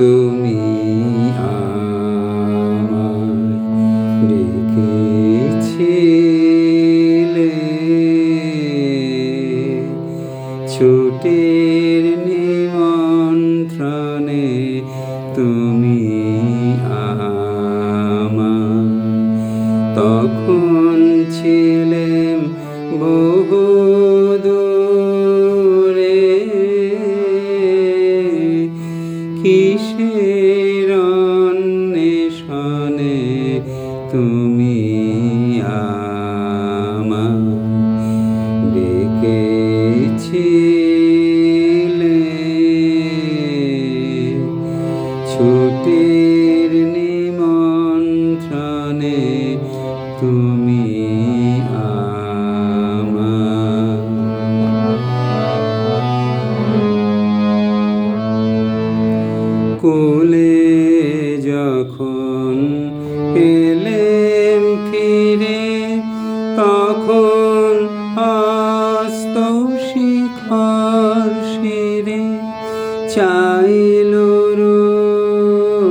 তুমি ডেকেছিলে। ছুটির নিমন্ত্রণে তুমি আমার তখন ছিলেম বহু অন্বেষণে তুমি আমার ডেকেছিলে চাইল রবি।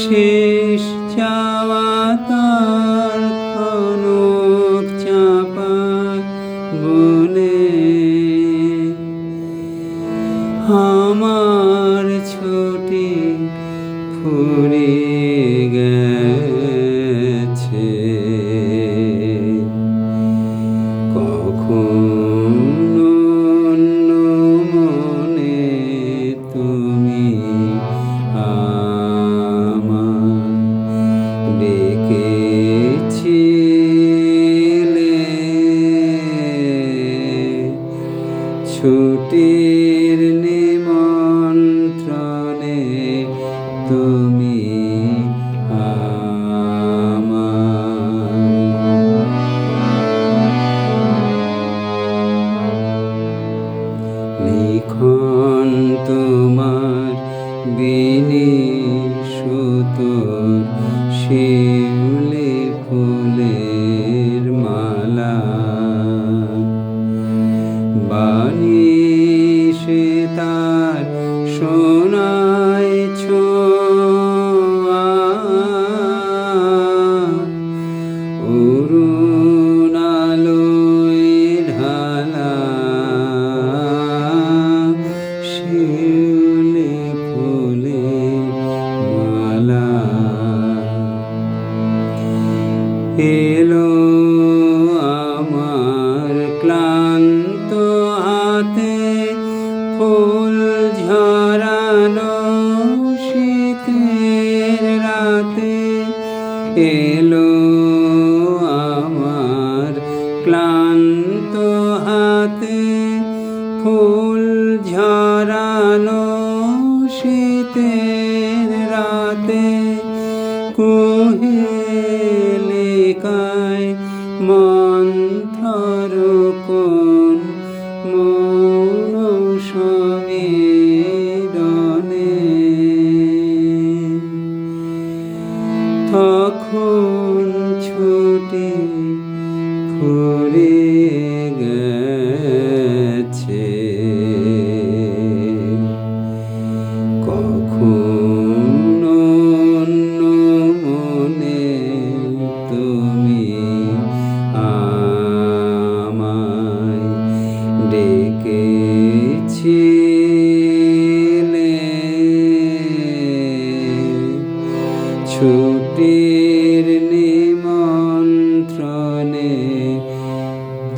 শেষ চাওয়া তার খনক চাপা বনে আমার ছুটি ফুরিয়ে গেছে। ছুটির নিমন্ত্রণে তুমি লিখন তোমার বিনি সুতোর শিউলি সোনায় ছোঁয়া অরুণালয় ঢালা শিউলি এলো আমার ক্লান্ত হাতে ফুল ঝরানো শীতের রাতে কুহেলিকায় মন্থর তখন ছুটি ফুরিয়ে গেছে? কখনো মনে তুমি আমায়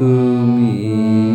তুমি